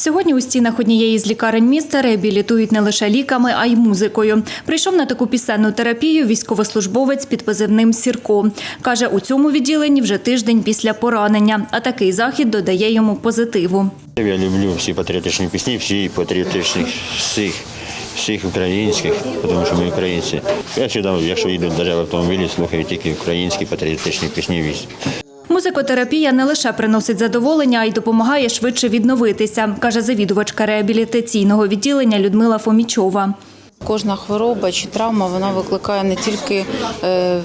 Сьогодні у стінах однієї з лікарень міста реабілітують не лише ліками, а й музикою. Прийшов на таку пісенну терапію військовослужбовець під позивним Сірко. Каже, у цьому відділенні вже тиждень після поранення, а такий захід додає йому позитиву. Я люблю всі патріотичні пісні, всі патріотичні, всіх, всіх українських, тому що ми українці. Я завжди, якщо їду навіть в автомобілі, слухаю тільки українські патріотичні пісні. Музикотерапія не лише приносить задоволення, а й допомагає швидше відновитися, каже завідувачка реабілітаційного відділення Людмила Фомічова. Кожна хвороба чи травма вона викликає не тільки е,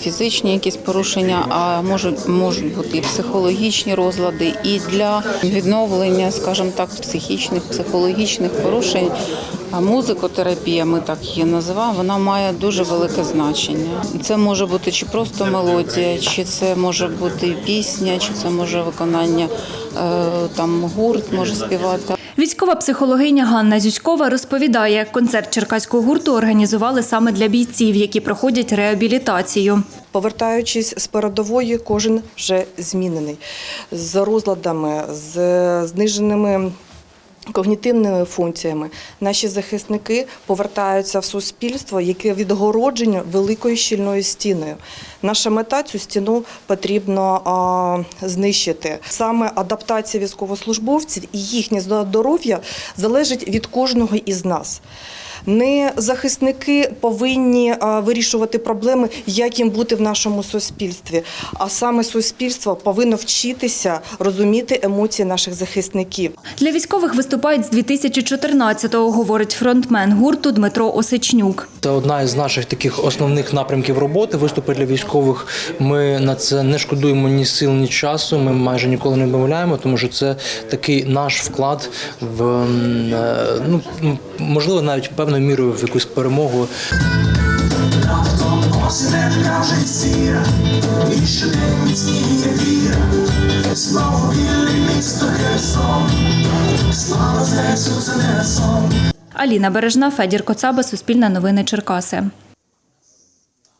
фізичні якісь порушення, а можуть можуть бути і психологічні розлади, і для відновлення, скажімо так, психічних, психологічних порушень. А музикотерапія, ми так її називаємо, вона має дуже велике значення. Це може бути чи просто мелодія, чи це може бути пісня, чи це може виконання е, там гурт може співати. Військова психологиня Ганна Зюськова розповідає, концерт черкаського гурту організували саме для бійців, які проходять реабілітацію. Повертаючись з передової, кожен вже змінений з розладами, з зниженими. Когнітивними функціями наші захисники повертаються в суспільство, яке відгородження великою щільною стіною. Наша мета цю стіну потрібно знищити. Саме адаптація військовослужбовців і їхнє здоров'я залежить від кожного із нас. Не захисники повинні вирішувати проблеми, як їм бути в нашому суспільстві, а саме суспільство повинно вчитися розуміти емоції наших захисників. Для військових виступають з 2014-го, говорить фронтмен гурту Дмитро Осичнюк. Це одна із наших таких основних напрямків роботи. Виступи для військових. Ми на це не шкодуємо ні сил, ні часу. Ми майже ніколи не вимовляємо, тому що це такий наш вклад в е, ну можливо навіть певною мірою в якусь перемогу. Аліна Бережна, Федір Коцаба, Суспільне новини Черкаси.